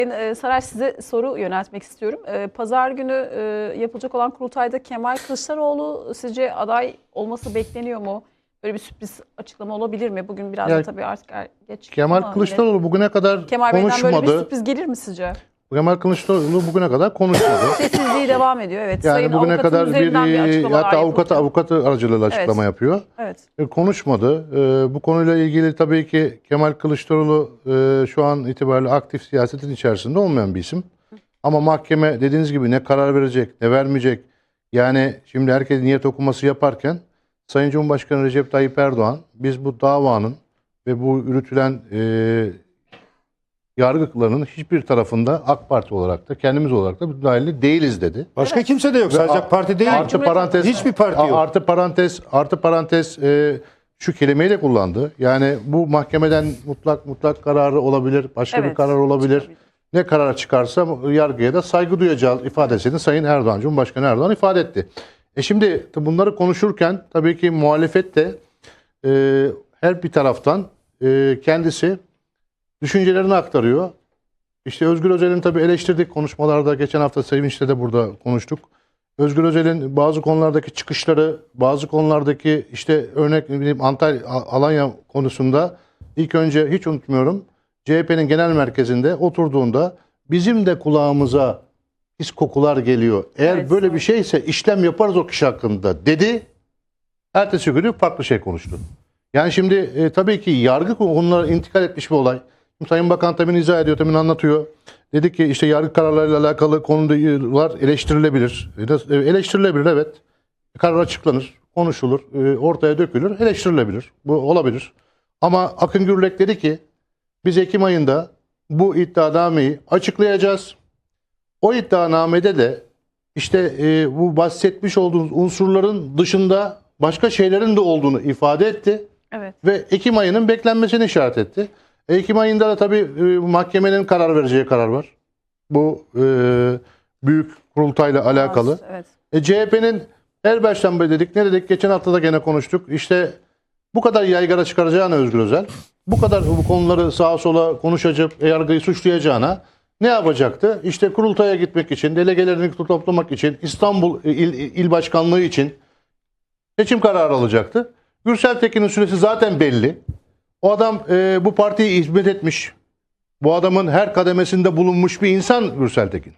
E, Saray size soru yöneltmek istiyorum. E, Pazar günü e, yapılacak olan kurultayda Kemal Kılıçdaroğlu sizce aday olması bekleniyor mu? Böyle bir sürpriz açıklama olabilir mi? Bugün biraz Ya, da tabii artık er- geç. Kemal Kılıçdaroğlu bugüne kadar Kemal Bey'den böyle bir konuşmadı. sürpriz gelir mi sizce? Kemal Kılıçdaroğlu bugüne kadar konuşmadı. Sessizliği devam ediyor. Evet. Yani Sayın bugüne kadar bir bir e, hatta avukatı avukatı aracılığıyla açıklama yapıyor. Evet. E, konuşmadı. E, bu konuyla ilgili tabii ki Kemal Kılıçdaroğlu e, şu an itibariyle aktif siyasetin içerisinde olmayan bir isim. Ama mahkeme dediğiniz gibi ne karar verecek, ne vermeyecek. Yani şimdi herkes niyet okuması yaparken Sayın Cumhurbaşkanı Recep Tayyip Erdoğan biz bu davanın ve bu yürütülen e, yargılarının hiçbir tarafında AK Parti olarak da kendimiz olarak da müdahale değiliz dedi. Başka Evet. kimse de yok. Sadece Ve parti değil. Artı parantez Hiçbir parti yok. Artı parantez artı parantez e, şu kelimeyi de kullandı. Yani bu mahkemeden mutlak mutlak kararı olabilir, başka bir Evet, karar olabilir. çıkabilir. Ne karar çıkarsa yargıya da saygı duyacağız ifadesini Sayın Erdoğan, Cumhurbaşkanı Erdoğan ifade etti. E şimdi bunları konuşurken tabii ki muhalefet de e, her bir taraftan e, kendisi düşüncelerini aktarıyor. İşte Özgür Özel'in tabii eleştirdik konuşmalarda geçen hafta Sevinç'te de burada konuştuk. Özgür Özel'in bazı konulardaki çıkışları, bazı konulardaki işte örnek ne bileyim Antalya, Alanya konusunda ilk önce hiç unutmuyorum CHP'nin genel merkezinde oturduğunda bizim de kulağımıza pis kokular geliyor. Eğer Evet, böyle bir şeyse işlem yaparız o kişi hakkında dedi. Ertesi günü farklı şey konuştu. Yani şimdi e, tabii ki yargı konulara intikal etmiş bir olay. Sayın Bakan tabii izah ediyor, tabii anlatıyor. Dedi ki işte yargı kararlarıyla alakalı konular eleştirilebilir. E, e, Eleştirilebilir evet. Karar açıklanır, konuşulur, e, ortaya dökülür, eleştirilebilir. Bu olabilir. Ama Akın Gürlek dedi ki biz Ekim ayında bu iddianameyi açıklayacağız. O iddianamede de işte e, bu bahsetmiş olduğunuz unsurların dışında başka şeylerin de olduğunu ifade etti Evet. ve Ekim ayının beklenmesini işaret etti. Ekim ayında da tabii e, mahkemenin karar vereceği karar var. Bu e, büyük kurultayla alakalı. Evet. E, CHP'nin her baştan beri dedik. Ne dedik? Geçen hafta da gene konuştuk. İşte bu kadar yaygara çıkaracağına Özgür Özel, bu kadar bu konuları sağa sola konuşacak, yargıyı suçlayacağına ne yapacaktı? İşte kurultaya gitmek için, delegelerini toplamak için, İstanbul il, il başkanlığı için seçim kararı alacaktı. Gürsel Tekin'in süresi zaten belli. O adam e, bu partiye hizmet etmiş. Bu adamın her kademesinde bulunmuş bir insan Gürsel Tekin.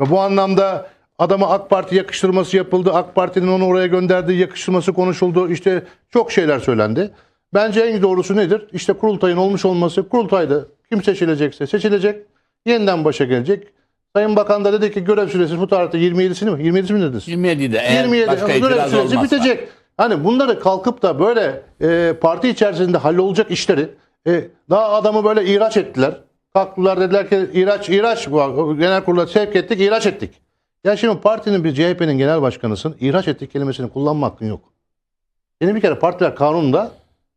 Ve bu anlamda adama AK Parti yakıştırması yapıldı. AK Parti'nin onu oraya gönderdiği yakıştırması konuşuldu. İşte çok şeyler söylendi. Bence en doğrusu nedir? İşte kurultayın olmuş olması. Kurultayda kim seçilecekse seçilecek. Yeniden başa gelecek. Sayın Bakan da dedi ki görev süresi bu tarihte 27'sini mi? 27'si mi dediniz? 27'de eğer 27 başka görev itiraz süresi olmazsa. bitecek. Hani bunları kalkıp da böyle e, parti içerisinde hallolacak işleri e, daha adamı böyle ihraç ettiler. Kalktılar dediler ki ihraç ihraç bu genel kurula sevk ettik ihraç ettik. Ya şimdi partinin bir CHP'nin genel başkanısın ihraç ettik kelimesini kullanma hakkın yok. Senin bir kere partiler kanununda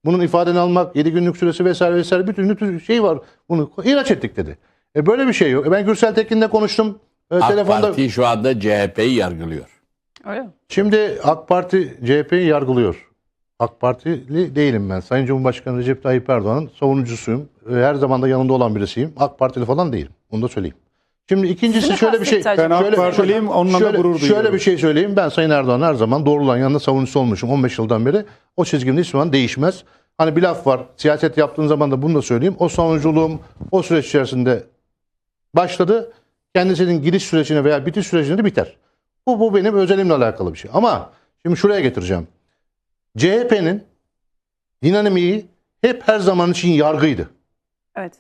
bunun ifadeni almak, 7 günlük süresi vesaire vesaire bütün bütün şey var. Bunu ihraç ettik dedi. E böyle bir şey yok. E ben Gürsel Tekin'le konuştum. E, AK telefonda Parti şu anda CHP'yi yargılıyor. Öyle mi? Şimdi AK Parti CHP'yi yargılıyor. AK Partili değilim ben. Sayın Cumhurbaşkanı Recep Tayyip Erdoğan'ın savunucusuyum. Her zaman da yanında olan birisiyim. AK Partili falan değilim. Onu da söyleyeyim. Şimdi ikincisi Sizi mi şöyle bir şey. Ben AK şöyle- Partiliyim, onunla da şöyle, gurur Şöyle duyuyorum. bir şey söyleyeyim. Ben Sayın Erdoğan her zaman doğrulan yanında savunucusu olmuşum 15 yıldan beri. O çizgimde hiçbir zaman değişmez. Hani bir laf var. Siyaset yaptığın zaman da bunu da söyleyeyim. O savunuculuğum o süreç içerisinde başladı. Kendisinin giriş sürecine veya bitiş sürecinde de biter. Bu, bu benim özelimle alakalı bir şey. Ama şimdi şuraya getireceğim. CHP'nin dinamiği hep her zaman için yargıydı. Evet.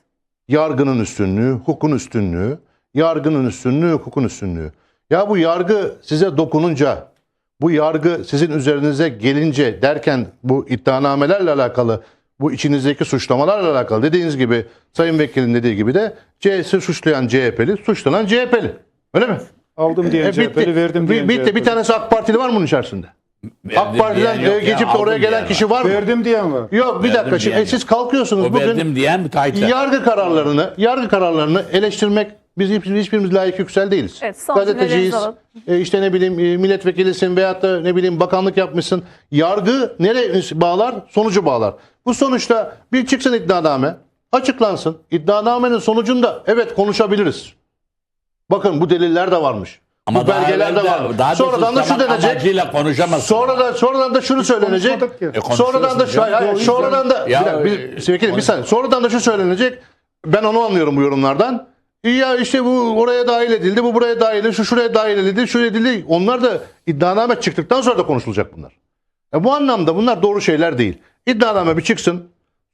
Yargının üstünlüğü, hukukun üstünlüğü, yargının üstünlüğü, hukukun üstünlüğü. Ya bu yargı size dokununca, bu yargı sizin üzerinize gelince derken bu iddianamelerle alakalı, bu içinizdeki suçlamalarla alakalı dediğiniz gibi Sayın Vekilin dediği gibi de CHP'si suçlayan CHP'li, suçlanan CHP'li. Öyle mi? Aldım diye E, CHP'li, verdim diye Bi- bitti. Bir CHP'li. tanesi AK Partili var mı bunun içerisinde? AK Verdim Parti'den diyen yok e, ya, geçip de oraya aldım gelen diyen kişi var mı? Verdim diyen var. Yok bir Verdim dakika. Şimdi, diyen e, siz kalkıyorsunuz O bugün verdim diyen müteahhitler. yargı kararlarını, yargı kararlarını eleştirmek biz hiçbir- hiçbirimiz layık yüksel değiliz. Evet, son Gazeteciyiz. cümlelerinizi alalım. E, işte ne bileyim e, milletvekilisin veyahut da ne bileyim bakanlık yapmışsın. Yargı nereye bağlar? Sonucu bağlar. Bu sonuçta bir çıksın iddianame. Açıklansın. İddianamenin sonucunda evet konuşabiliriz. Bakın bu deliller de varmış. bu daha belgeler de evvel var. daha da Sonradan da şu suçlamak denecek. amacıyla konuşamazsın. Sonradan sonradan da şunu söylenecek. konuşmadık ki. E, sonradan da şu hayır, hayır, sonradan da Ya, bir dakika, bir, e, vekilim, bir saniye. Sonradan da şu söylenecek. Ben onu anlıyorum bu yorumlardan. Ya işte bu oraya dahil edildi, bu buraya dahil edildi, şu şuraya dahil edildi, şu edildi. Onlar da iddianame çıktıktan sonra da konuşulacak bunlar. E bu anlamda bunlar doğru şeyler değil. İddianame bir çıksın.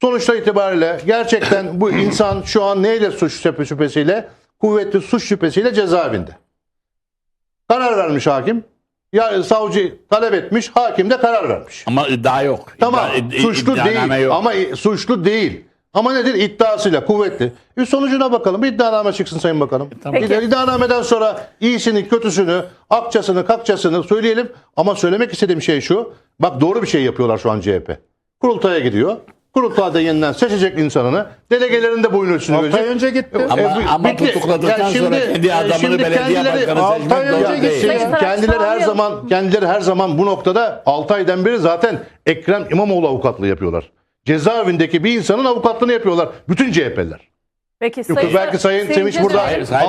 Sonuçta itibariyle gerçekten bu insan şu an neyle suç şüphe- şüphesiyle? Kuvvetli suç şüphesiyle cezaevinde. Karar vermiş hakim. Ya savcı talep etmiş, hakim de karar vermiş. Ama iddia yok. Tamam, İddia- id- suçlu değil yok. ama suçlu değil. Ama nedir? İddiasıyla kuvvetli. Bir sonucuna bakalım. Bir iddianame çıksın Sayın Bakanım. Tamam. İddia- İddianameden sonra iyisini, kötüsünü, akçasını, kakçasını söyleyelim. Ama söylemek istediğim şey şu. Bak doğru bir şey yapıyorlar şu an CHP. Kurultaya gidiyor. Kurultayda yeniden seçecek insanını. Delegelerin de boyun ölçüsünü Altı ay verecek. önce gitti. Ama, E, bu- ama bitti. tutukladıktan Ya şimdi- sonra kendi adamını şimdi belediye kendileri- başkanı Altı seçmek ay doğru önce değil. gitti ya. Sayın Tarak, Kendileri her zaman kendileri her zaman bu noktada 6 aydan beri zaten Ekrem İmamoğlu avukatlığı yapıyorlar. Cezaevindeki bir insanın avukatlığını yapıyorlar. Bütün CHP'ler. Peki Yok, Sayın- belki Sayın Cezaevi- burada Hayır, Sayın